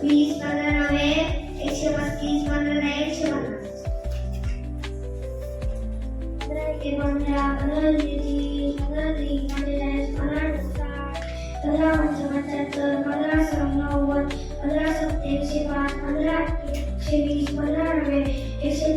वीस पंधरा नव्हे एकशे पस्तीस पंधरा एकशे पंधरा पंधरा पंधरा पंचहत्तर पंधरा नव्वद पंधरा सत्तर एकशे पाच पंधरा एकशे